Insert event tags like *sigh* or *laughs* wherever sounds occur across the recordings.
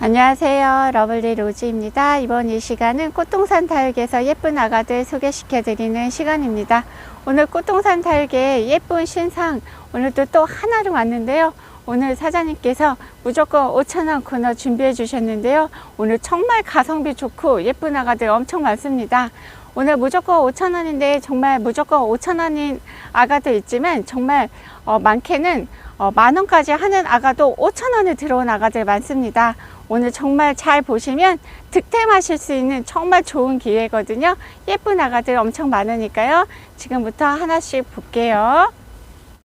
안녕하세요. 러블리 로즈입니다. 이번 이 시간은 꽃동산 다육에서 예쁜 아가들 소개시켜 드리는 시간입니다. 오늘 꽃동산 다육의 예쁜 신상 오늘도 또 하나로 왔는데요. 오늘 사장님께서 무조건 5천원 코너 준비해 주셨는데요. 오늘 정말 가성비 좋고 예쁜 아가들 엄청 많습니다. 오늘 무조건 5천원인데 정말 무조건 5천원인 아가도 있지만 정말 어, 많게는 어, 만원까지 하는 아가도 5천원에 들어온 아가들 많습니다. 오늘 정말 잘 보시면 득템하실 수 있는 정말 좋은 기회거든요. 예쁜 아가들 엄청 많으니까요. 지금부터 하나씩 볼게요.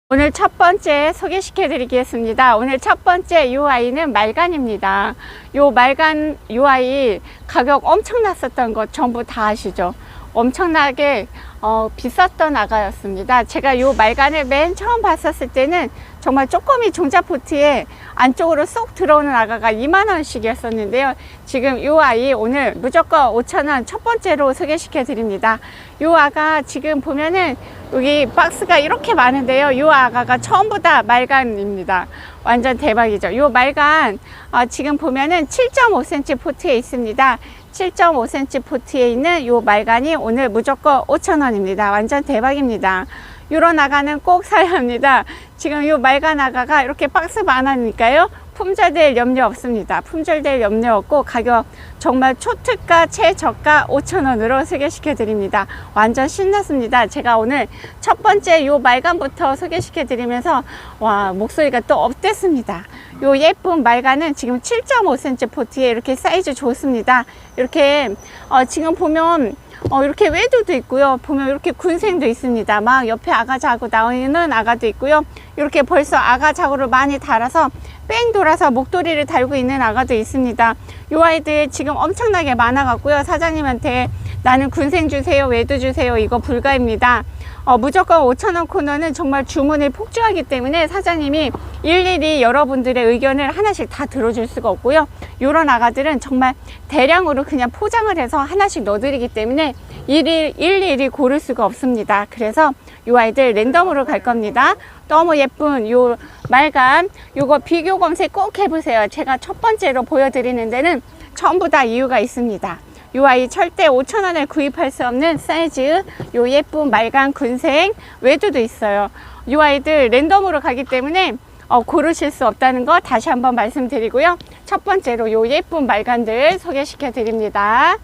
오늘 첫 번째 소개시켜 드리겠습니다. 오늘 첫 번째 이 아이는 말간입니다. 요 말간 이 아이 가격 엄청 났었던 거 전부 다 아시죠? 엄청나게 어, 비쌌던 아가였습니다. 제가 요 말간을 맨 처음 봤었을 때는 정말 쪼꼬미 종자포트에 안쪽으로 쏙 들어오는 아가가 2만원씩이었었는데요. 지금 요 아이 오늘 무조건 5천원 첫 번째로 소개시켜 드립니다. 요 아가 지금 보면은 여기 박스가 이렇게 많은데요. 요 아가가 전부 다 말간입니다. 완전 대박이죠. 요 말간 어, 지금 보면은 7.5cm 포트에 있습니다. 7.5cm 포트에 있는 요 말간이 오늘 무조건 5,000원입니다. 완전 대박입니다. 요런 아가는 꼭 사야 합니다. 지금 요 말간 아가가 이렇게 박스 많으니까요. 품절될 염려 없습니다. 품절될 염려 없고 가격 정말 초특가 최저가 5,000원으로 소개시켜 드립니다. 완전 신났습니다. 제가 오늘 첫 번째 요 말간부터 소개시켜 드리면서 와 목소리가 또 업됐습니다. 요 예쁜 말간은 지금 7.5cm 포트에 이렇게 사이즈 좋습니다. 이렇게 어, 지금 보면 어, 이렇게 외도도 있고요. 보면 이렇게 군생도 있습니다. 막 옆에 아가자고 나오는 아가도 있고요. 이렇게 벌써 아가자고를 많이 달아서 뺑 돌아서 목도리를 달고 있는 아가도 있습니다. 이 아이들 지금 엄청나게 많아갖고요. 사장님한테 나는 군생 주세요, 외도 주세요. 이거 불가입니다. 어, 무조건 5천원 코너는 정말 주문이 폭주하기 때문에 사장님이 일일이 여러분들의 의견을 하나씩 다 들어줄 수가 없고요. 이런 아가들은 정말 대량으로 그냥 포장을 해서 하나씩 넣어드리기 때문에 일일, 일일이 고를 수가 없습니다. 그래서 이 아이들 랜덤으로 갈 겁니다. 너무 예쁜 요 말감 요거 비교 검색 꼭 해보세요. 제가 첫 번째로 보여드리는 데는 전부 다 이유가 있습니다. 요 아이 절대 5천원에 구입할 수 없는 사이즈 요 예쁜 말간 군생 외두도 있어요. 요 아이들 랜덤으로 가기 때문에 어, 고르실 수 없다는 거 다시 한번 말씀드리고요. 첫 번째로 요 예쁜 말간들 소개시켜 드립니다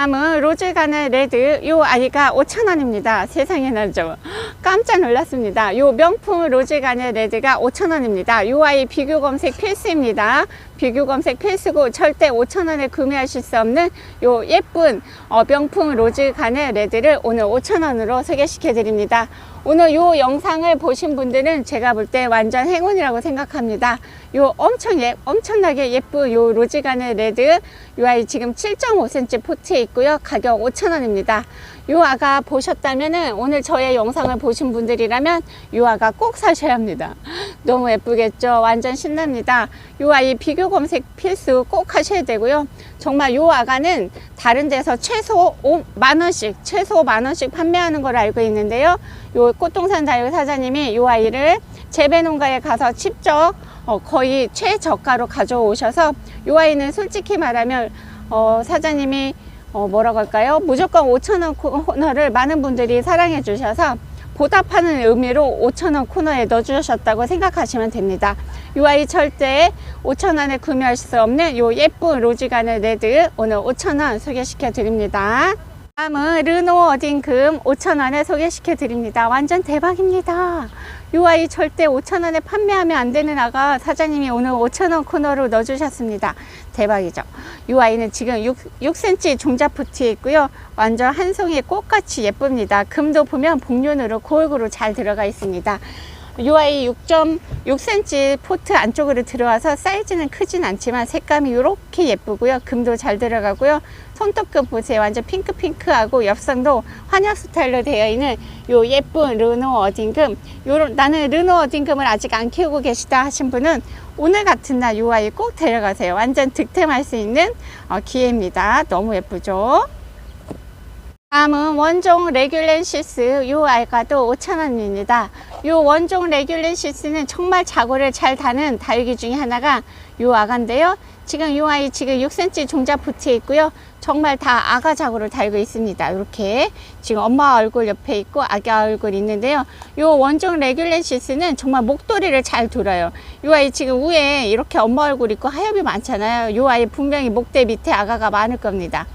다음은 로즈가는 레드 요 아이가 5,000원입니다. 세상에나 좀 깜짝 놀랐습니다. 요 명품 로즈가는 레드가 5,000원입니다. 요 아이 비교 검색 필수입니다. 비교 검색 필수고 절대 5,000원에 구매하실 수 없는 요 예쁜 어, 명품 로즈가는 레드를 오늘 5,000원으로 소개시켜 드립니다 오늘 요 영상을 보신 분들은 제가 볼 때 완전 행운이라고 생각합니다. 요 엄청 예, 엄청나게 예쁜 요 로즈가네 레드 요 아이 지금 7.5cm 포트에 있고요. 가격 5,000원입니다. 요 아가 보셨다면은 오늘 저의 영상을 보신 분들이라면 요 아가 꼭 사셔야 합니다. 너무 예쁘겠죠? 완전 신납니다. 요 아이 비교 검색 필수 꼭 하셔야 되고요. 정말 요 아가는 다른 데서 최소 5 만 원씩 최소 만 원씩 판매하는 걸 알고 있는데요. 요 꽃동산 다육 사장님이 요 아이를 재배 농가에 가서 직접 어, 거의 최저가로 가져오셔서 요 아이는 솔직히 말하면 어, 사장님이 어, 뭐라고 할까요? 무조건 5천원 코너를 많은 분들이 사랑해 주셔서 보답하는 의미로 5천원 코너에 넣어주셨다고 생각하시면 됩니다. 이 아이 절대 5천원에 구매할 수 없는 요 예쁜 로지가네 레드 오늘 5천원 소개시켜 드립니다. 다음은 르노 어딘금 5천원에 소개시켜 드립니다. 완전 대박입니다. 이 아이 절대 5천원에 판매하면 안 되는 아가 사장님이 오늘 5천원 코너로 넣어주셨습니다. 대박이죠. 이 아이는 지금 6, 6cm 종자포트에 있고요. 완전 한 송이 꽃같이 예쁩니다. 금도 보면 복륜으로 골고루 잘 들어가 있습니다. 이 아이 6.6cm 포트 안쪽으로 들어와서 사이즈는 크진 않지만 색감이 이렇게 예쁘고요. 금도 잘 들어가고요. 손톱금 보세요. 완전 핑크핑크하고 옆선도 환약 스타일로 되어 있는 요 예쁜 르노 어딘금. 요런 나는 르노 어딘금을 아직 안 키우고 계시다 하신 분은 오늘 같은 날 요 아이 꼭 데려가세요. 완전 득템할 수 있는 어, 기회입니다. 너무 예쁘죠? 다음은 원종 레귤렌시스 요 아이가도 5,000원입니다. 요 원종 레귤렌시스는 정말 자고를 잘 다는 다육이 중에 하나가 요 아가인데요. 지금 요 아이 지금 6cm 종자 붙어 있고요. 정말 다 아가 자고를 달고 있습니다. 이렇게 지금 엄마 얼굴 옆에 있고 아가 얼굴 있는데요. 요 원종 레귤렌시스는 정말 목도리를 잘 dur어요. 요 아이 지금 위에 이렇게 엄마 얼굴 있고 하엽이 많잖아요. 요 아이 분명히 목대 밑에 아가가 많을 겁니다.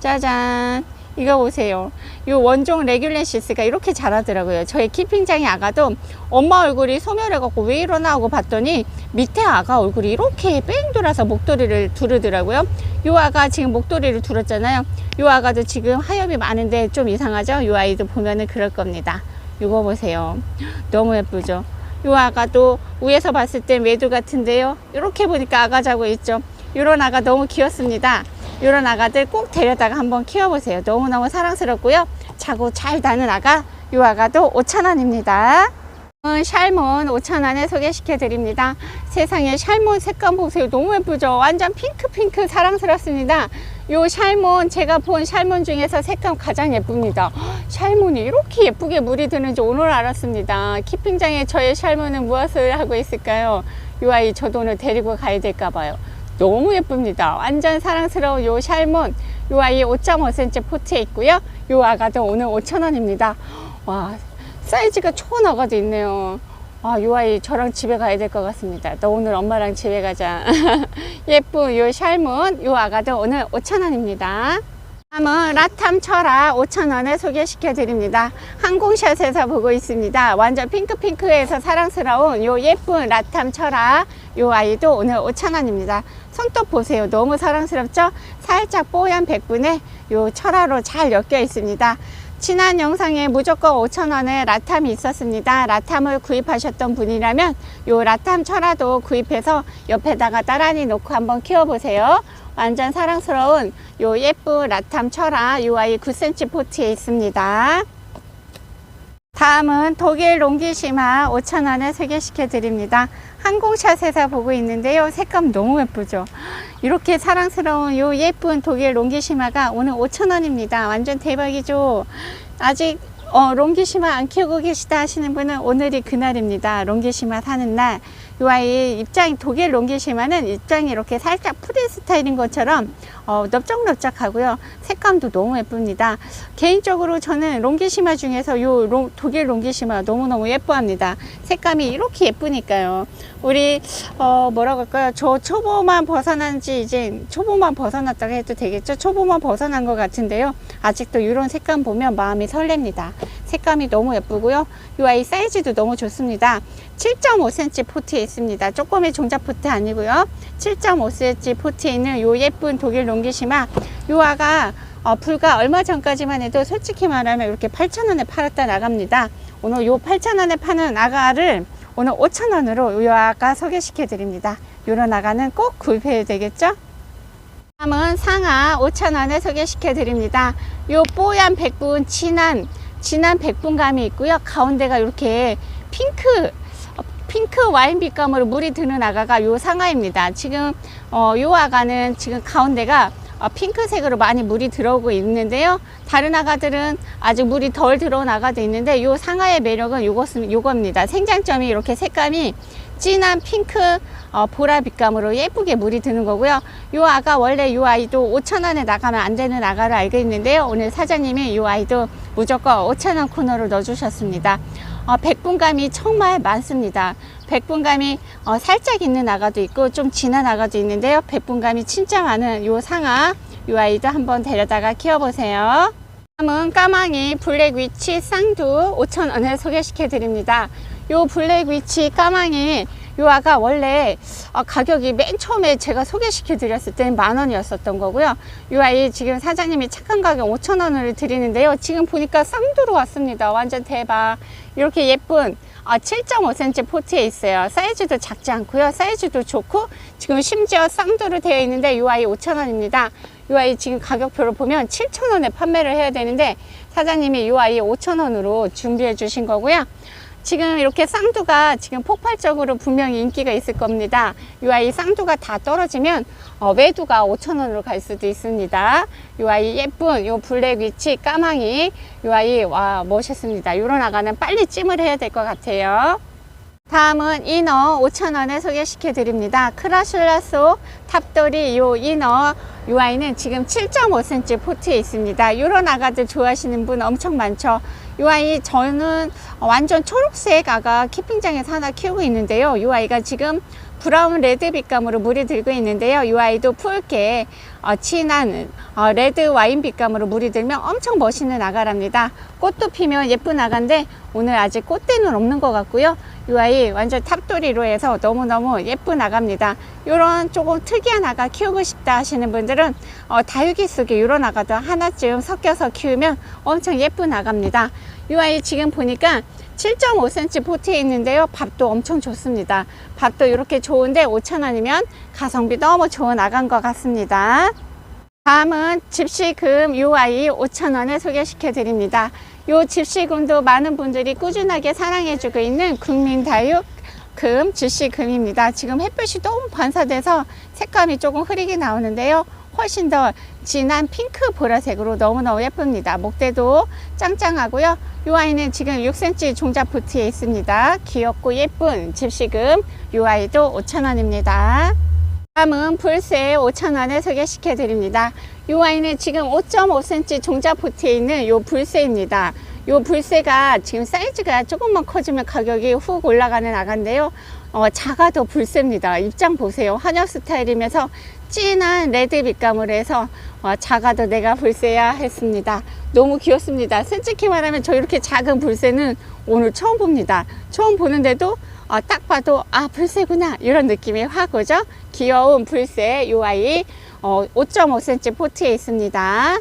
짜잔. 이거 보세요. 이 원종 레귤렌시스가 이렇게 자라더라고요. 저희 키핑장의 아가도 엄마 얼굴이 소멸해 갖고 왜 이러나 하고 봤더니 밑에 아가 얼굴이 이렇게 뺑 돌아서 목도리를 두르더라고요. 이 아가 지금 목도리를 두렀잖아요. 이 아가도 지금 하엽이 많은데 좀 이상하죠? 이 아이도 보면은 그럴 겁니다. 이거 보세요. 너무 예쁘죠? 이 아가도 위에서 봤을 땐 외두 같은데요. 이렇게 보니까 아가 자고 있죠. 이런 아가 너무 귀엽습니다. 이런 아가들 꼭 데려다가 한번 키워보세요. 너무너무 사랑스럽고요. 자고 잘 다는 아가, 이 아가도 5,000원입니다. 샬몬 5,000원에 소개시켜 드립니다. 세상에 샬몬 색감 보세요. 너무 예쁘죠? 완전 핑크핑크 사랑스럽습니다. 요 샬몬, 제가 본 샬몬 중에서 색감 가장 예쁩니다. 샬몬이 이렇게 예쁘게 물이 드는지 오늘 알았습니다. 키핑장에 저의 샬몬은 무엇을 하고 있을까요? 요 아이 저도 오늘 데리고 가야 될까 봐요. 너무 예쁩니다. 완전 사랑스러운 요 샬몬. 요 아이 5.5cm 포트에 있고요. 요 아가도 오늘 5,000원입니다. 와, 사이즈가 촌 아가도 있네요. 아, 요 아이 저랑 집에 가야 될 것 같습니다. 너 오늘 엄마랑 집에 가자. *laughs* 예쁜 요 샬몬, 요 아가도 오늘 5,000원입니다. 다음은 라탐 철학 5,000원에 소개시켜 드립니다. 항공샷에서 보고 있습니다. 완전 핑크핑크해서 사랑스러운 요 예쁜 라탐 철학 요 아이도 오늘 5,000원입니다. 손톱 보세요. 너무 사랑스럽죠? 살짝 뽀얀 백분에 요 철화로 잘 엮여 있습니다. 지난 영상에 무조건 5,000원에 라탐이 있었습니다. 라탐을 구입하셨던 분이라면 요 라탐 철화도 구입해서 옆에다가 따라니 놓고 한번 키워보세요. 완전 사랑스러운 요 예쁜 라탐 요 아이 9cm 포트에 있습니다. 다음은 독일 롱기시마 5,000원에 소개시켜 드립니다. 항공샷에서 보고 있는데요. 색감 너무 예쁘죠? 이렇게 사랑스러운 요 예쁜 독일 롱기시마가 오늘 5,000원입니다. 완전 대박이죠? 아직 어, 롱기시마 안 키우고 계시다 하시는 분은 오늘이 그날입니다. 롱기시마 사는 날. 요 아이 입장이 독일 롱기시마는 입장이 이렇게 살짝 프리 스타일인 것처럼 어, 넓적넓적하고요. 색감도 너무 예쁩니다. 개인적으로 저는 롱기시마 중에서 요 롱, 독일 롱기시마 너무너무 예뻐합니다. 색감이 이렇게 예쁘니까요. 우리 어, 뭐라고 할까요? 저 초보만 벗어난 지 이제 초보만 벗어났다고 해도 되겠죠? 초보만 벗어난 것 같은데요. 아직도 이런 색감 보면 마음이 설렙니다. 색감이 너무 예쁘고요. 이 아이 사이즈도 너무 좋습니다. 7.5cm 포트에 있습니다. 조금의 종자 포트 아니고요. 7.5cm 포트에 있는 이 예쁜 독일 롱기시마 요 아가 어, 불과 얼마 전까지만 해도 솔직히 말하면 이렇게 8,000원에 팔았다 나갑니다. 오늘 요 8,000원에 파는 아가를 오늘 5,000원으로 요 아가 소개시켜 드립니다. 요런 아가는 꼭 구입해야 되겠죠? 다음은 상하 5,000원에 소개시켜 드립니다. 요 뽀얀 백분 진한 진한 백분감이 있고요. 가운데가 이렇게 핑크 어, 핑크 와인 빛감으로 물이 드는 아가가 요 상하입니다. 지금 어, 요 아가는 지금 가운데가 어, 핑크색으로 많이 물이 들어오고 있는데요. 다른 아가들은 아직 물이 덜 들어온 아가도 있는데 요 상하의 매력은 요것은 요겁니다. 생장점이 이렇게 색감이 진한 핑크 어, 보라 빛감으로 예쁘게 물이 드는 거고요. 요 아가 원래 요 아이도 5천원에 나가면 안 되는 아가를 알고 있는데요. 오늘 사장님이 요 아이도 무조건 5천원 코너로 넣어주셨습니다. 어, 백분감이 정말 많습니다. 백분감이 어, 살짝 있는 아가도 있고 좀 진한 아가도 있는데요. 백분감이 진짜 많은 요 상아 요 아이도 한번 데려다가 키워보세요. 다음은 까망이 블랙 위치 쌍두 5,000원에 소개시켜 드립니다. 요 블랙 위치 까망이 요 아가 원래 어, 가격이 맨 처음에 제가 소개시켜 드렸을 때는 만 원이었었던 거고요. 요 아이 지금 사장님이 착한 가격 5천 원을 드리는데요. 지금 보니까 쌍두로 왔습니다. 완전 대박. 이렇게 예쁜 아, 7.5cm 포트에 있어요. 사이즈도 작지 않고요. 사이즈도 좋고 지금 심지어 쌍두로 되어 있는데 이 아이 5,000원입니다. 이 아이 지금 가격표를 보면 7,000원에 판매를 해야 되는데 사장님이 이 아이 5,000원으로 준비해 주신 거고요. 지금 이렇게 쌍두가 지금 폭발적으로 분명히 인기가 있을 겁니다. 이 아이 쌍두가 다 떨어지면 어, 매두가 5,000원으로 갈 수도 있습니다. 이 아이 예쁜 요 블랙 위치 까망이 이 아이 와 멋있습니다. 요런 아가는 빨리 찜을 해야 될 것 같아요. 다음은 이너 5,000원에 소개시켜 드립니다. 크라슐라소 탑돌이 요 이너 요 아이는 지금 7.5cm 포트에 있습니다. 요런 아가들 좋아하시는 분 엄청 많죠. 요 아이 저는 완전 초록색 아가 키핑장에서 하나 키우고 있는데요. 요 아이가 지금 브라운 레드 빛감으로 물이 들고 있는데요. 이 아이도 붉게 어, 진한 어, 레드 와인 빛감으로 물이 들면 엄청 멋있는 아가랍니다. 꽃도 피면 예쁜 아가인데 오늘 아직 꽃대는 없는 것 같고요. 이 아이 완전 탑돌이로 해서 너무너무 예쁜 아가입니다. 이런 조금 특이한 아가 키우고 싶다 하시는 분들은 어, 다육이 속에 이런 아가도 하나쯤 섞여서 키우면 엄청 예쁜 아가입니다. 이 아이 지금 보니까 7.5cm 포트에 있는데요. 밥도 엄청 좋습니다. 밥도 이렇게 좋은데 5,000원이면 가성비 너무 좋은 아간 것 같습니다. 다음은 집시금 요 아이 5,000원에 소개시켜 드립니다. 요 집시금도 많은 분들이 꾸준하게 사랑해주고 있는 국민다육 금 집시금입니다. 지금 햇볕이 너무 반사돼서 색감이 조금 흐리게 나오는데요. 훨씬 더 진한 핑크 보라색으로 너무너무 예쁩니다. 목대도 짱짱하고요. 이 아이는 지금 6cm 종자 부트에 있습니다. 귀엽고 예쁜 집시금 이 아이도 5,000원입니다. 다음은 불새 5,000원에 소개시켜 드립니다. 이 아이는 지금 5.5cm 종자 포트에 있는 요 불새입니다. 요 불새가 지금 사이즈가 조금만 커지면 가격이 훅 올라가는 아가인데요. 어, 작아도 불새입니다. 입장 보세요. 한약 스타일이면서 진한 레드 빛감으로 해서 어, 작아도 내가 불새야 했습니다. 너무 귀엽습니다. 솔직히 말하면 저 이렇게 작은 불새는 오늘 처음 봅니다. 처음 보는데도 어, 딱 봐도 아 불새구나 이런 느낌이 확 오죠. 귀여운 불새 요 아이 어, 5.5cm 포트에 있습니다.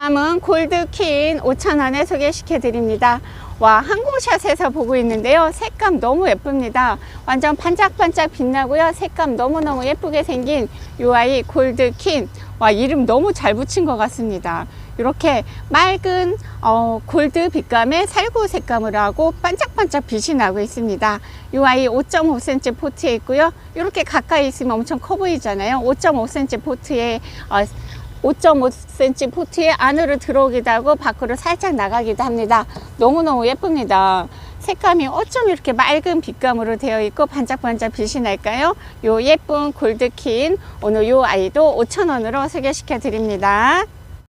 다음은 골드퀸 5,000원에 소개시켜 드립니다. 와 항공샷에서 보고 있는데요. 색감 너무 예쁩니다. 완전 반짝반짝 빛나고요. 색감 너무너무 예쁘게 생긴 요 아이 골드퀸 와 이름 너무 잘 붙인 것 같습니다. 이렇게 맑은 어, 골드 빛감의 살구 색감으로 하고 반짝반짝 빛이 나고 있습니다. 이 아이 5.5cm 포트에 있고요. 이렇게 가까이 있으면 엄청 커 보이잖아요. 5.5cm 포트에 어, 5.5cm 포트에 안으로 들어오기도 하고 밖으로 살짝 나가기도 합니다. 너무너무 예쁩니다. 색감이 어쩜 이렇게 맑은 빛감으로 되어 있고 반짝반짝 빛이 날까요? 요 예쁜 골드킨 오늘 요 아이도 5,000원으로 소개시켜 드립니다.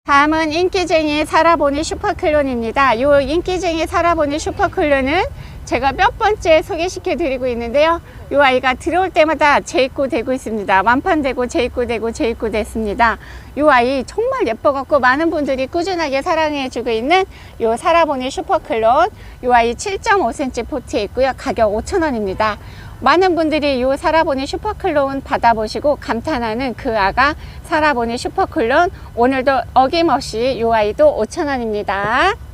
다음은 인기쟁이 살아보니 슈퍼클론입니다. 요 인기쟁이 살아보니 슈퍼클론은 제가 몇 번째 소개시켜 드리고 있는데요. 이 아이가 들어올 때마다 재입고 되고 있습니다. 완판되고 재입고 되고 재입고 됐습니다. 이 아이 정말 예뻐갖고 많은 분들이 꾸준하게 사랑해 주고 있는 이 살아보니 슈퍼클론 이 아이 7.5cm 포트에 있고요. 가격 5,000원입니다. 많은 분들이 이 살아보니 슈퍼클론 받아보시고 감탄하는 그 아가 살아보니 슈퍼클론 오늘도 어김없이 이 아이도 5,000원입니다.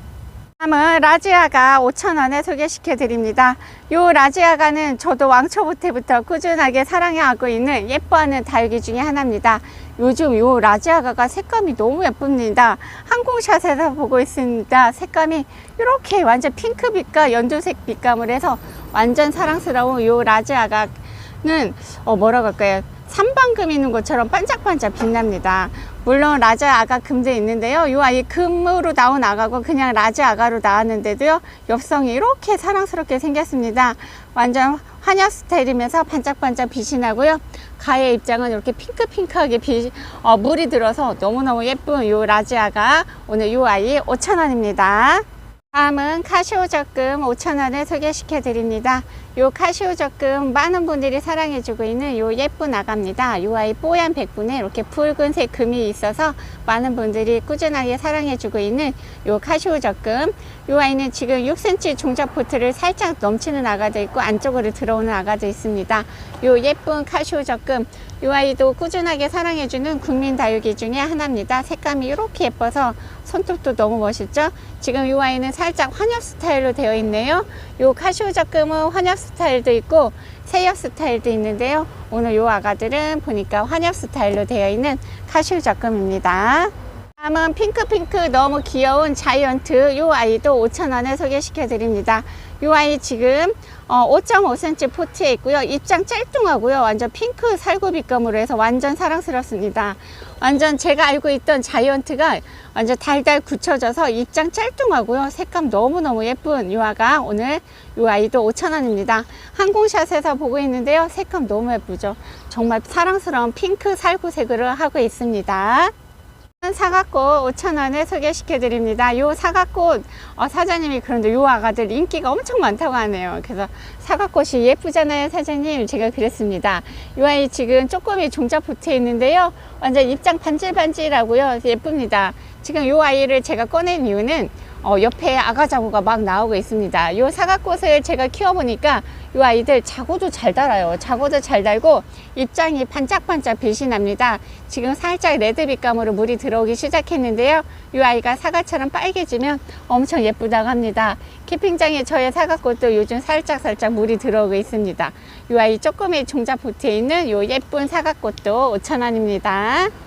다음은 라지아가 5,000원에 소개시켜 드립니다. 요 라지아가는 저도 왕초보 때부터 꾸준하게 사랑해하고 있는 예뻐하는 다육이 중에 하나입니다. 요즘 요 라지아가가 색감이 너무 예쁩니다. 항공샷에서 보고 있습니다. 색감이 이렇게 완전 핑크빛과 연두색 빛감을 해서 완전 사랑스러운 요 라지아가는 어 뭐라고 할까요? 삼방금 있는 것처럼 반짝반짝 빛납니다. 물론 라자 아가 금도 있는데요. 이 아이 금으로 나온 아가고 그냥 라자 아가로 나왔는데도요. 엽성이 이렇게 사랑스럽게 생겼습니다. 완전 한약 스타일이면서 반짝반짝 빛이 나고요. 가의 입장은 이렇게 핑크핑크하게 빛, 어, 물이 들어서 너무너무 예쁜 이 라지아가 오늘 이 아이 5,000원입니다. 다음은 카시오 적금 5,000원에 소개시켜 드립니다. 요 카시오 적금 많은 분들이 사랑해주고 있는 요 예쁜 아가입니다. 요 아이 뽀얀 백분에 이렇게 붉은색 금이 있어서 많은 분들이 꾸준하게 사랑해주고 있는 요 카시오 적금. 요 아이는 지금 6cm 종자 포트를 살짝 넘치는 아가도 있고 안쪽으로 들어오는 아가도 있습니다. 요 예쁜 카시오 적금. 요 아이도 꾸준하게 사랑해주는 국민 다육이 중에 하나입니다. 색감이 이렇게 예뻐서 손톱도 너무 멋있죠? 지금 요 아이는 살짝 환엽 스타일로 되어 있네요. 요 카시오 적금은 환엽 스타일도 있고 세엽 스타일도 있는데요. 오늘 요 아가들은 보니까 환엽 스타일로 되어 있는 카시오 적금입니다. 다음은 핑크핑크 너무 귀여운 자이언트 요 아이도 5,000원에 소개시켜 드립니다. 이 아이 지금 어, 5.5cm 포트에 있고요. 입장 짤뚱하고요. 완전 핑크 살구빛감으로 해서 완전 사랑스럽습니다. 완전 제가 알고 있던 자이언트가 완전 달달 굳혀져서 입장 짤뚱하고요. 색감 너무너무 예쁜 유아가 오늘 이 아이도 5,000원입니다. 항공샷에서 보고 있는데요. 색감 너무 예쁘죠. 정말 사랑스러운 핑크 살구색으로 하고 있습니다. 사과꽃 5,000원에 소개시켜 드립니다. 요 사과꽃 어, 사장님이 그런데 요 아가들 인기가 엄청 많다고 하네요. 그래서 사과꽃이 예쁘잖아요, 사장님. 제가 그랬습니다. 요 아이 지금 쪼꼬미 종자 붙어 있는데요. 완전 입장 반질반질하고요. 예쁩니다. 지금 요 아이를 제가 꺼낸 이유는 어, 옆에 아가 자구가 막 나오고 있습니다. 요 사과꽃을 제가 키워보니까 요 아이들 자고도 잘 달아요. 자고도 잘 달고 입장이 반짝반짝 빛이 납니다. 지금 살짝 레드 빛감으로 물이 들어오기 시작했는데요. 요 아이가 사과처럼 빨개지면 엄청 예쁘다고 합니다. 캠핑장에 저의 사과꽃도 요즘 살짝 살짝 물이 들어오고 있습니다. 요 아이 조금의 종자 붙어 있는 요 예쁜 사과꽃도 5,000원입니다.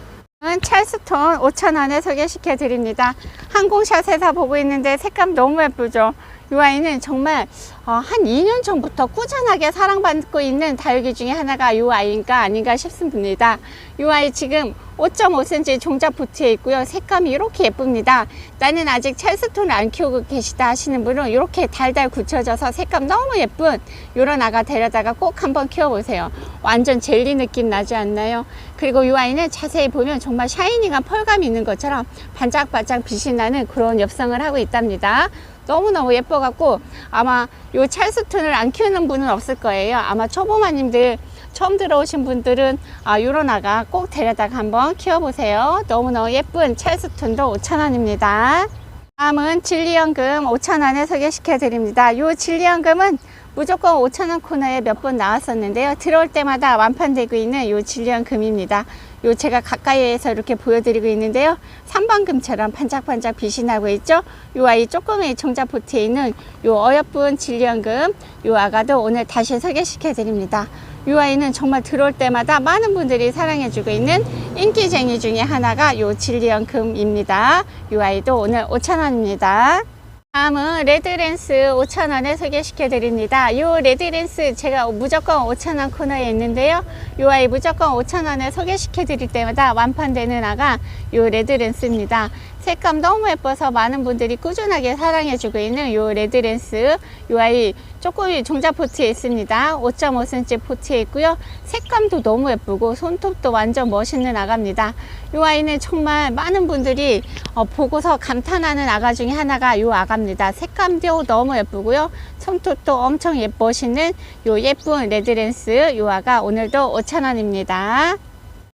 찰스톤 5,000원에 소개시켜 드립니다. 항공샷에서 보고 있는데 색감 너무 예쁘죠? 이 아이는 정말 어, 한 2년 전부터 꾸준하게 사랑받고 있는 다육이 중에 하나가 이 아이인가 아닌가 싶습니다. 이 아이 지금 5.5cm 종자 부트에 있고요. 색감이 이렇게 예쁩니다. 나는 아직 찰스톤을 안 키우고 계시다 하시는 분은 이렇게 달달 굳혀져서 색감 너무 예쁜 이런 아가 데려다가 꼭 한번 키워보세요. 완전 젤리 느낌 나지 않나요? 그리고 이 아이는 자세히 보면 정말 샤이니가 펄감이 있는 것처럼 반짝반짝 빛이 나는 그런 엽성을 하고 있답니다. 너무너무 예뻐갖고 아마 요 찰스톤을 안 키우는 분은 없을 거예요. 아마 초보마님들 처음 들어오신 분들은 아, 요런 아가 꼭 데려다가 한번 키워보세요. 너무너무 예쁜 찰스톤도 5,000원입니다. 다음은 진리연금 5,000원에 소개시켜 드립니다. 요 진리연금은 무조건 5,000원 코너에 몇 번 나왔었는데요. 들어올 때마다 완판되고 있는 요 진리연금입니다. 요 제가 가까이에서 이렇게 보여드리고 있는데요. 3번금처럼 반짝반짝 빛이 나고 있죠. 요 아이 조금의 정자 포트에 있는 요 어여쁜 진리연금 요 아가도 오늘 다시 소개시켜 드립니다. 이 아이는 정말 들어올 때마다 많은 분들이 사랑해주고 있는 인기쟁이 중에 하나가 요 진리연금입니다. 이 아이도 오늘 5,000원입니다. 다음은 레드랜스 5,000원에 소개시켜 드립니다. 이 레드랜스 제가 무조건 5,000원 코너에 있는데요. 이 아이 무조건 5,000원에 소개시켜 드릴 때마다 완판되는 아가 이 레드랜스입니다. 색감 너무 예뻐서 많은 분들이 꾸준하게 사랑해주고 있는 이 레드랜스 이 아이 조금 종자 포트에 있습니다. 5.5cm 포트에 있고요. 색감도 너무 예쁘고 손톱도 완전 멋있는 아가입니다. 이 아이는 정말 많은 분들이 어, 보고서 감탄하는 아가 중에 하나가 이 아가입니다. 색감도 너무 예쁘고요. 손톱도 엄청 예쁘시는 이 예쁜 레드랜스 이 아가 오늘도 5,000원입니다.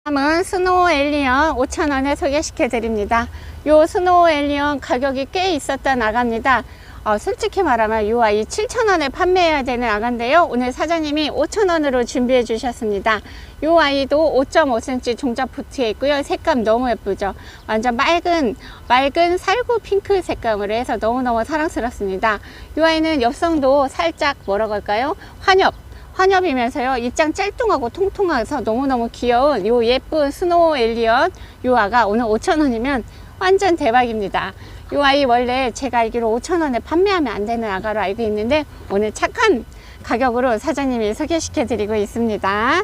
다음은 스노우 엘리언 5,000원에 소개시켜 드립니다. 요 스노우 엘리언 가격이 꽤 있었던 아가입니다. 어, 솔직히 말하면 이 아이 7,000원에 판매해야 되는 아가인데요. 오늘 사장님이 5,000원으로 준비해 주셨습니다. 이 아이도 5.5cm 종자 포트에 있고요. 색감 너무 예쁘죠. 완전 맑은 맑은 살구 핑크 색감으로 해서 너무너무 사랑스럽습니다. 이 아이는 엽성도 살짝 뭐라고 할까요? 환엽 환엽이면서요 입장 짤뚱하고 통통해서 너무너무 귀여운 요 예쁜 스노우 엘리언 요 아가 오늘 5,000원이면 완전 대박입니다 이 아이 원래 제가 알기로 5,000원에 판매하면 안 되는 아가로 알고 있는데 오늘 착한 가격으로 사장님이 소개시켜 드리고 있습니다.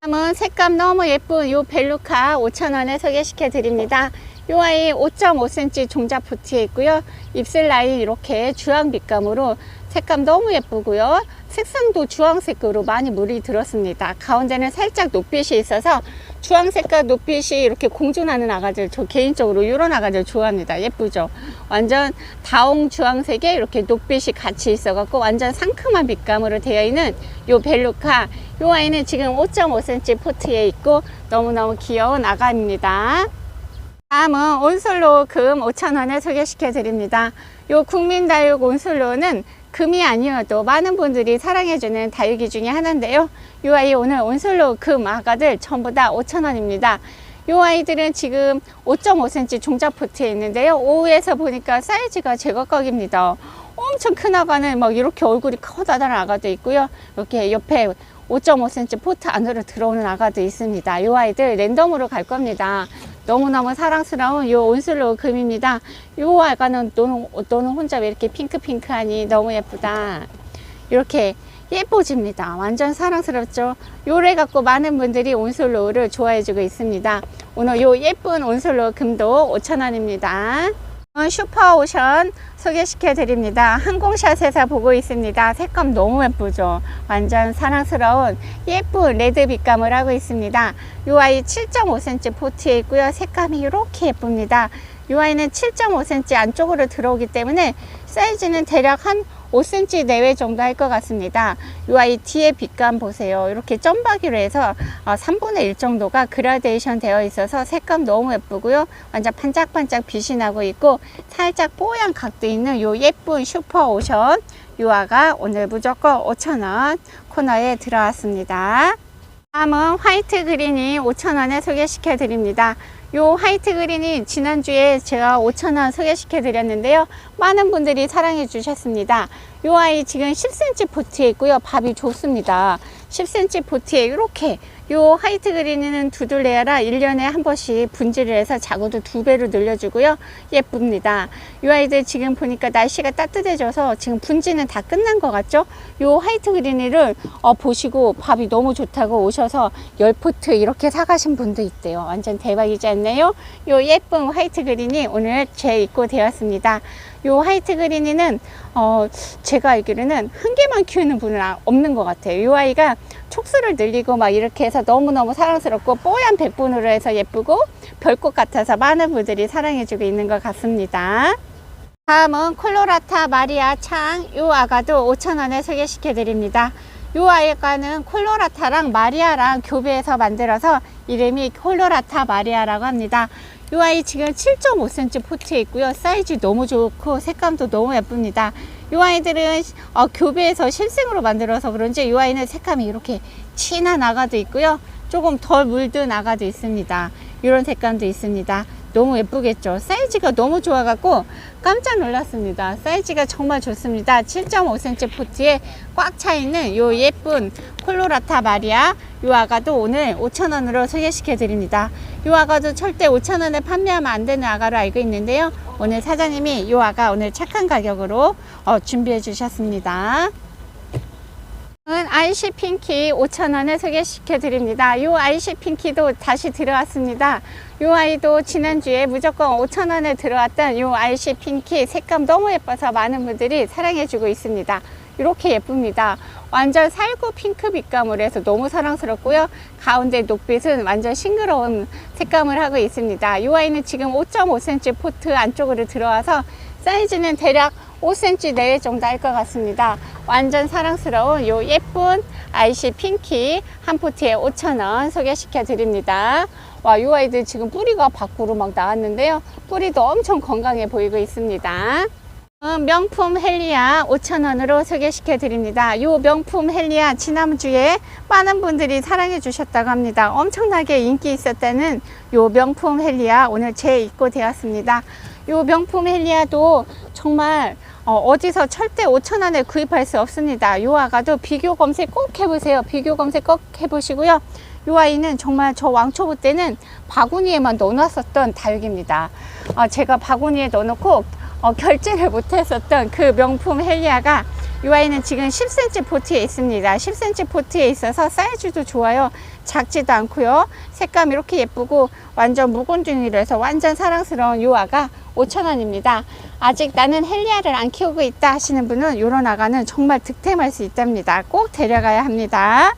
다음은 색감 너무 예쁜 이 벨루카 5,000원에 소개시켜 드립니다. 이 아이 5.5cm 종자 포트에 있고요. 입술 라인 이렇게 주황 빛감으로 색감 너무 예쁘고요. 색상도 주황색으로 많이 물이 들었습니다. 가운데는 살짝 녹빛이 있어서 주황색과 녹빛이 이렇게 공존하는 아가들 저 개인적으로 이런 아가들 좋아합니다. 예쁘죠? 완전 다홍 주황색에 이렇게 녹빛이 같이 있어갖고 완전 상큼한 빛감으로 되어 있는 요 벨루카 요 아이는 지금 5.5cm 포트에 있고 너무너무 귀여운 아가입니다. 다음은 온솔로 금 5,000원에 소개시켜 드립니다. 요 국민다육 온솔로는 금이 아니어도 많은 분들이 사랑해주는 다육이 중에 하나인데요. 이 아이 오늘 온솔로 금 아가들 전부 다 5,000원입니다. 이 아이들은 지금 5.5cm 종자 포트에 있는데요. 오후에서 보니까 사이즈가 제각각입니다. 엄청 큰 아가는 막 이렇게 얼굴이 커다란 아가도 있고요. 이렇게 옆에 5.5cm 포트 안으로 들어오는 아가도 있습니다. 이 아이들 랜덤으로 갈 겁니다. 너무너무 사랑스러운 요 온슬로우 금입니다. 요 아가는 너는, 너는 혼자 왜 이렇게 핑크핑크하니 너무 예쁘다. 이렇게 예뻐집니다. 완전 사랑스럽죠? 요래 갖고 많은 분들이 온솔로우를 좋아해주고 있습니다. 오늘 요 예쁜 온솔로우 금도 5,000원입니다. 슈퍼오션 소개시켜 드립니다. 항공샷에서 보고 있습니다. 색감 너무 예쁘죠? 완전 사랑스러운 예쁜 레드 빛감을 하고 있습니다. 요 아이 7.5cm 포트에 있고요. 색감이 이렇게 예쁩니다. 이 아이는 7.5cm 안쪽으로 들어오기 때문에 사이즈는 대략 한 5cm 내외 정도 할 것 같습니다. 이 아이 뒤에 빛감 보세요. 이렇게 점박이로 해서 3분의 1 정도가 그라데이션 되어 있어서 색감 너무 예쁘고요. 완전 반짝반짝 빛이 나고 있고 살짝 뽀얀 각도 있는 이 예쁜 슈퍼 오션 유아가 오늘 무조건 5,000원 코너에 들어왔습니다. 다음은 화이트 그린이 5,000원에 소개시켜 드립니다. 요 화이트 그린이 지난주에 제가 5,000원 소개시켜 드렸는데요. 많은 분들이 사랑해 주셨습니다. 요 아이 지금 10cm 포트에 있고요. 밥이 좋습니다. 10cm 포트에 이렇게 요 화이트 그린은 두둘레아라 1년에 한 번씩 분질을 해서 자구도 두 배로 늘려주고요. 예쁩니다. 이 아이들 지금 보니까 날씨가 따뜻해져서 지금 분지는 다 끝난 것 같죠? 요 화이트 그린이를 어, 보시고 밥이 너무 좋다고 오셔서 10포트 이렇게 사가신 분도 있대요. 완전 대박이지 않나요? 요 예쁜 화이트 그린이 오늘 제 입고 되었습니다. 요 화이트 그린이는 어, 제가 알기로는 한 개만 키우는 분은 아- 없는 것 같아요. 이 아이가 촉수를 늘리고 막 이렇게 해서 너무너무 사랑스럽고 뽀얀 백분으로 해서 예쁘고 별꽃 같아서 많은 분들이 사랑해주고 있는 것 같습니다. 다음은 콜로라타 마리아 창, 요 아가도 5,000원에 소개시켜 드립니다. 요 아이가는 콜로라타랑 마리아랑 교배해서 만들어서 이름이 콜로라타 마리아라고 합니다. 요 아이 지금 7.5cm 포트에 있고요. 사이즈 너무 좋고 색감도 너무 예쁩니다. 요 아이들은 어, 교배해서 실생으로 만들어서 그런지 요 아이는 색감이 이렇게 진한 아가도 있고요. 조금 덜 물든 아가도 있습니다. 이런 색감도 있습니다. 너무 예쁘겠죠? 사이즈가 너무 좋아갖고 깜짝 놀랐습니다. 사이즈가 정말 좋습니다. 7.5cm 포트에 꽉 차 있는 요 예쁜 콜로라타 마리아 요 아가도 오늘 5,000원으로 소개시켜 드립니다. 요 아가도 절대 5,000원에 판매하면 안 되는 아가로 알고 있는데요. 오늘 사장님이 요 아가 오늘 착한 가격으로 어, 준비해 주셨습니다. 은 IC 핑키 5,000원에 소개시켜 드립니다. 이 IC 핑키도 다시 들어왔습니다. 이 아이도 지난주에 무조건 5,000원에 들어왔던 이 IC 핑키 색감 너무 예뻐서 많은 분들이 사랑해 주고 있습니다. 이렇게 예쁩니다. 완전 살구 핑크 빛감으로 해서 너무 사랑스럽고요. 가운데 녹빛은 완전 싱그러운 색감을 하고 있습니다. 이 아이는 지금 5.5cm 포트 안쪽으로 들어와서 사이즈는 대략 5cm 내외 정도 할 것 같습니다. 완전 사랑스러운 요 예쁜 IC 핑키 한 포트에 5,000원 소개시켜 드립니다. 와, 요 아이들 지금 뿌리가 밖으로 막 나왔는데요. 뿌리도 엄청 건강해 보이고 있습니다. 어, 명품 헬리아 5,000원으로 소개시켜 드립니다. 요 명품 헬리아 지난주에 많은 분들이 사랑해 주셨다고 합니다. 엄청나게 인기 있었다는 요 명품 헬리아 오늘 제 입고 되었습니다. 요 명품 헬리아도 정말 어, 디서 절대 5,000원에 구입할 수 없습니다. 요 아가도 비교 검색 꼭 해보세요. 비교 검색 꼭 해보시고요. 요 아이는 정말 저 왕초보 때는 바구니에만 넣어놨었던 다육입니다. 어, 제가 바구니에 넣어놓고 어, 결제를 못했었던 그 명품 헬리아가 이 아이는 지금 10cm 포트에 있습니다. 10cm 포트에 있어서 사이즈도 좋아요. 작지도 않고요. 색감 이렇게 예쁘고 완전 묵은둥이라서 완전 사랑스러운 이 아가 5,000원입니다. 아직 나는 헬리아를 안 키우고 있다 하시는 분은 이런 아가는 정말 득템할 수 있답니다. 꼭 데려가야 합니다.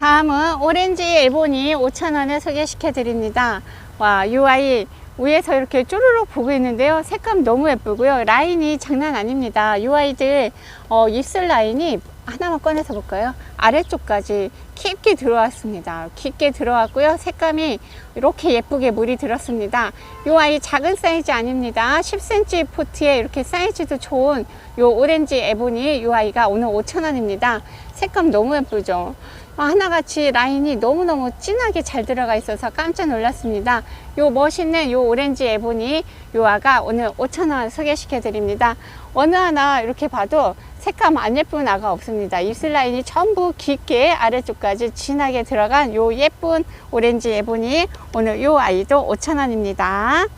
다음은 오렌지 일본이 5,000원에 소개시켜 드립니다. 와, 이 아이 위에서 이렇게 쪼르륵 보고 있는데요. 색감 너무 예쁘고요. 라인이 장난 아닙니다. 이 아이들 어, 입술 라인이 하나만 꺼내서 볼까요? 아래쪽까지 깊게 들어왔습니다. 깊게 들어왔고요. 색감이 이렇게 예쁘게 물이 들었습니다. 이 아이 작은 사이즈 아닙니다. 10cm 포트에 이렇게 사이즈도 좋은 이 오렌지 에보니 이 아이가 오늘 5,000원입니다. 색감 너무 예쁘죠? 아, 하나같이 라인이 너무너무 진하게 잘 들어가 있어서 깜짝 놀랐습니다. 요 멋있는 요 오렌지 에보니 요 아가 오늘 5,000원 소개시켜 드립니다. 어느 하나 이렇게 봐도 색감 안 예쁜 아가 없습니다. 입술 라인이 전부 깊게 아래쪽까지 진하게 들어간 요 예쁜 오렌지 예분이 오늘 요 아이도 5,000원입니다.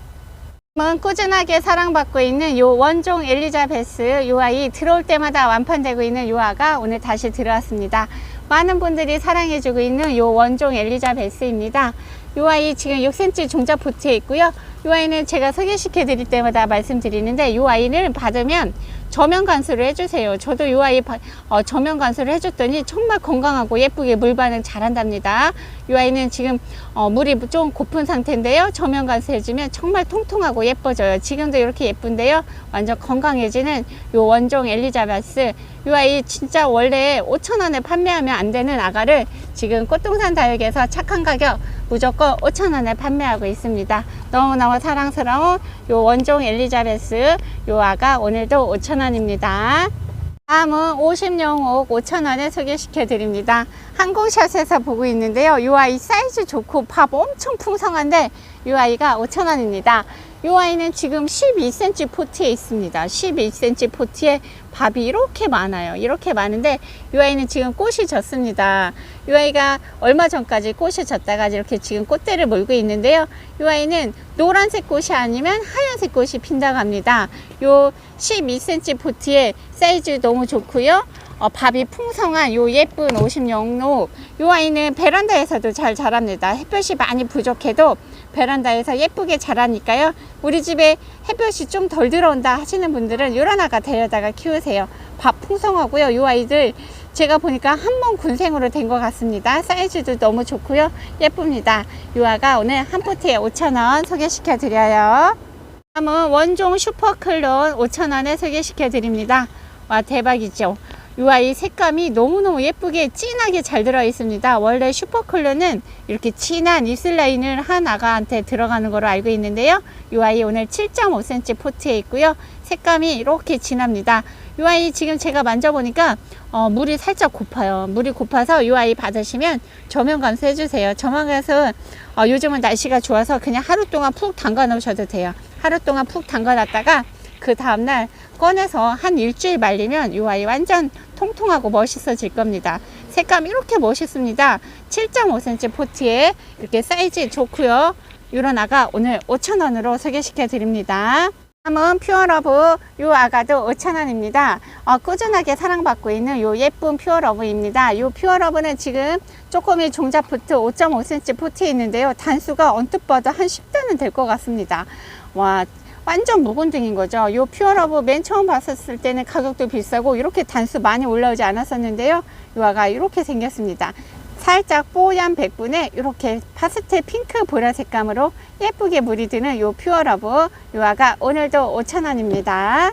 은 꾸준하게 사랑받고 있는 요 원종 엘리자베스 요 아이 들어올 때마다 완판되고 있는 요 아가 오늘 다시 들어왔습니다. 많은 분들이 사랑해주고 있는 요 원종 엘리자베스입니다. 요 아이 지금 6cm 종자 포트에 있고요. 요 아이는 제가 소개시켜 드릴 때마다 말씀드리는데 요 아이를 받으면 저면 관수를 해주세요. 저도 요 아이 바- 어, 저면 관수를 해줬더니 정말 건강하고 예쁘게 물 반응 잘한답니다. 요 아이는 지금 어, 물이 좀 고픈 상태인데요. 저면 관수 해주면 정말 통통하고 예뻐져요. 지금도 이렇게 예쁜데요. 완전 건강해지는 요 원종 엘리자베스 이 진짜 원래 5,000원에 판매하면 안 되는 아가를 지금 꽃동산 다육에서 착한 가격 무조건 5,000원에 판매하고 있습니다. 너무너무 사랑스러운 요 원종 엘리자베스 요 아가 오늘도 5,000원입니다. 다음은 50영옥 5,000원에 소개시켜 드립니다. 항공샷에서 보고 있는데요. 이 아이 사이즈 좋고 밥 엄청 풍성한데 이 아이가 5,000원입니다. 이 아이는 지금 12cm 포트에 있습니다. 12cm 포트에 밥이 이렇게 많아요. 이렇게 많은데 이 아이는 지금 꽃이 졌습니다. 이 아이가 얼마 전까지 꽃이 졌다가 이렇게 지금 꽃대를 몰고 있는데요. 이 아이는 노란색 꽃이 아니면 하얀색 꽃이 핀다고 합니다. 요 12cm 포트에 사이즈 너무 좋고요. 어, 밥이 풍성한 요 예쁜 50 영록 요 아이는 베란다에서도 잘 자랍니다. 햇볕이 많이 부족해도 베란다에서 예쁘게 자라니까요. 우리 집에 햇볕이 좀 덜 들어온다 하시는 분들은 요런 아가 데려다가 키우세요. 밥 풍성하고요. 요 아이들 제가 보니까 한 번 군생으로 된 것 같습니다. 사이즈도 너무 좋고요. 예쁩니다. 요 아가 오늘 한 포트에 5,000원 소개시켜 드려요. 다음은 원종 슈퍼클론 5,000원에 소개시켜 드립니다. 와 대박이죠. 이 아이 색감이 너무너무 예쁘게 진하게 잘 들어 있습니다. 원래 슈퍼클론은 이렇게 진한 입술 라인을 한 아가한테 들어가는 걸로 알고 있는데요. 이 아이 오늘 7.5cm 포트에 있고요. 색감이 이렇게 진합니다. 이 아이 지금 제가 만져보니까 어, 물이 살짝 고파요. 물이 고파서 이 아이 받으시면 저면 감수 해주세요. 저면 감수 어, 요즘은 날씨가 좋아서 그냥 하루 동안 푹 담가 놓으셔도 돼요. 하루 동안 푹 담가 놨다가 그 다음날 꺼내서 한 일주일 말리면 이 아이 완전 통통하고 멋있어질 겁니다. 색감 이렇게 멋있습니다. 7.5cm 포트에 이렇게 사이즈 좋고요. 이런 아가 오늘 5,000원으로 소개시켜 드립니다. 다음은 퓨어러브 이 아가도 5,000원입니다. 어, 꾸준하게 사랑받고 있는 이 예쁜 퓨어러브입니다. 이 퓨어러브는 지금 조금이 종자 포트 5.5cm 포트에 있는데요. 단수가 언뜻 봐도 한 10대는 될 것 같습니다. 와 완전 묵은 등인 거죠. 요 퓨어러브 맨 처음 봤었을 때는 가격도 비싸고 이렇게 단수 많이 올라오지 않았었는데요. 요 아가 이렇게 생겼습니다. 살짝 뽀얀 백분에 이렇게 파스텔 핑크 보라 색감으로 예쁘게 물이 드는 요 퓨어러브 요 아가 오늘도 5,000원입니다.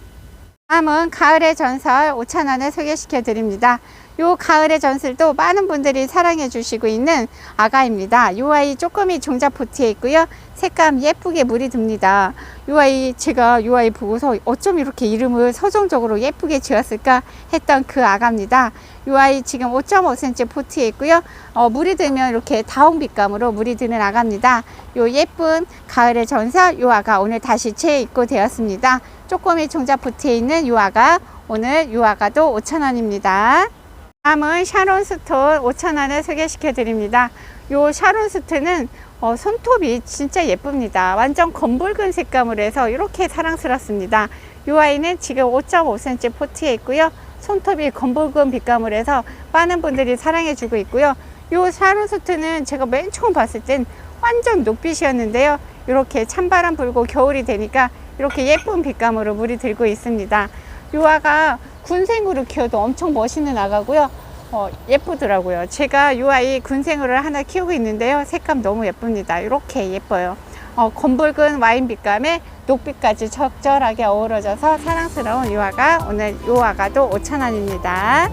다음은 가을의 전설 5,000원에 소개시켜 드립니다. 요 가을의 전설도 많은 분들이 사랑해 주시고 있는 아가입니다. 요 아이 조금이 종자 포트에 있고요. 색감 예쁘게 물이 듭니다. 요 아이 제가 요 아이 보고서 어쩜 이렇게 이름을 서정적으로 예쁘게 지었을까 했던 그 아가입니다. 요 아이 지금 5.5cm 포트에 있고요. 어, 물이 들면 이렇게 다홍빛감으로 물이 드는 아가입니다. 요 예쁜 가을의 전설 요 아가 오늘 다시 재입고 되었습니다. 쪼꼬미 종자 포트에 있는 요 아가 오늘 요 아가도 5,000원입니다. 다음은 샤론 스톤 5,000원에 소개시켜 드립니다. 요 샤론 스톤은 어, 손톱이 진짜 예쁩니다. 완전 검붉은 색감으로 해서 이렇게 사랑스럽습니다. 요 아이는 지금 5.5cm 포트에 있고요. 손톱이 검붉은 빛감으로 해서 많은 분들이 사랑해 주고 있고요. 요 샤론 스톤은 제가 맨 처음 봤을 땐 완전 녹빛이었는데요. 이렇게 찬바람 불고 겨울이 되니까 이렇게 예쁜 빛감으로 물이 들고 있습니다. 요 아가 군생으로 키워도 엄청 멋있는 아가고요. 어, 예쁘더라고요. 제가 요 아이 군생으로 하나 키우고 있는데요. 색감 너무 예쁩니다. 이렇게 예뻐요. 어, 검붉은 와인 빛감에 녹빛까지 적절하게 어우러져서 사랑스러운 요 아가 오늘 요 아가도 5,000원입니다.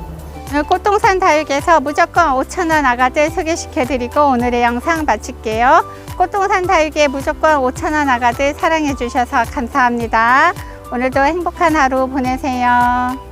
오늘 꽃동산 다육에서 무조건 5,000원 아가들 소개시켜 드리고 오늘의 영상 마칠게요. 꽃동산 다육에 무조건 5,000원 아가들 사랑해 주셔서 감사합니다. 오늘도 행복한 하루 보내세요.